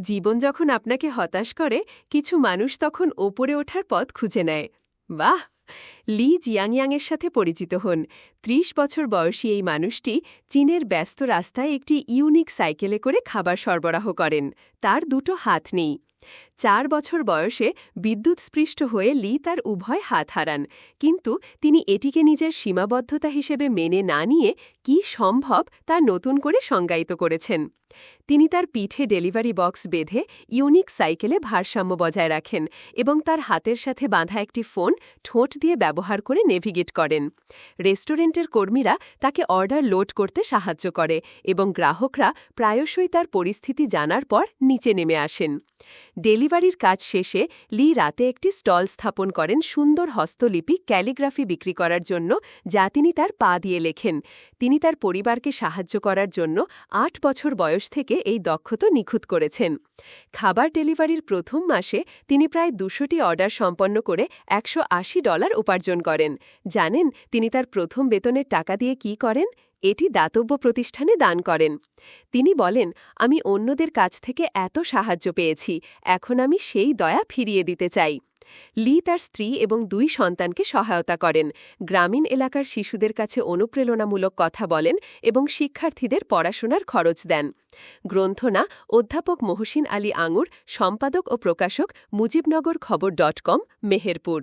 জীবন যখন আপনাকে হতাশ করে, কিছু মানুষ তখন ওপরে ওঠার পথ খুঁজে নেয়। বাহ! লি জিয়াংয়াংয়ের সাথে পরিচিত হন। ত্রিশ বছর বয়সী এই মানুষটি চীনের ব্যস্ত রাস্তায় একটি ইউনিক সাইকেলে করে খাবার সরবরাহ করেন। তার দুটো হাত নেই। চার বছর বয়সে বিদ্যুৎস্পৃষ্ট হয়ে লি তার উভয় হাত হারান। কিন্তু তিনি এটিকে নিজের সীমাবদ্ধতা হিসেবে মেনে না নিয়ে কি সম্ভব তা নতুন করে সংজ্ঞায়িত করেছেন। তিনি তার পিঠে ডেলিভারি বক্স বেঁধে ইউনিক সাইকেলে ভারসাম্য বজায় রাখেন এবং তার হাতের সাথে বাঁধা একটি ফোন ঠোঁট দিয়ে ব্যবহার করে নেভিগেট করেন। রেস্টুরেন্টের কর্মীরা তাকে অর্ডার লোড করতে সাহায্য করে এবং গ্রাহকরা প্রায়শই তার পরিস্থিতি জানার পর নিচে নেমে আসেন। ডেলিভারির কাজ শেষে লি রাতে একটি স্টল স্থাপন করেন সুন্দর হস্তলিপি ক্যালিগ্রাফি বিক্রি করার জন্য, যা তিনি তার পা দিয়ে লেখেন। তিনি তার পরিবারকে সাহায্য করার জন্য আট বছর বয়স থেকে এই দক্ষতা নিখুঁত করেছেন। খাবার ডেলিভারির প্রথম মাসে তিনি প্রায় দুশোটি অর্ডার সম্পন্ন করে একশো আশি ডলার উপার্জন করেন। জানেন তিনি তার প্রথম বেতনের টাকা দিয়ে কি করেন? এটি দাতব্য প্রতিষ্ঠানে দান করেন। তিনি বলেন, আমি অন্যদের কাছ থেকে এত সাহায্য পেয়েছি, এখন আমি সেই দয়া ফিরিয়ে দিতে চাই। লি তার স্ত্রী এবং দুই সন্তানকে সহায়তা করেন। গ্রামীণ এলাকার শিশুদের কাছে অনুপ্রেরণামূলক কথা বলেন এবং শিক্ষার্থীদের পড়াশোনার খরচ দেন। গ্রন্থনা অধ্যাপক মহসিন আলী আঙুর, সম্পাদক ও প্রকাশক মুজিবনগর খবর ডট কম, মেহেরপুর।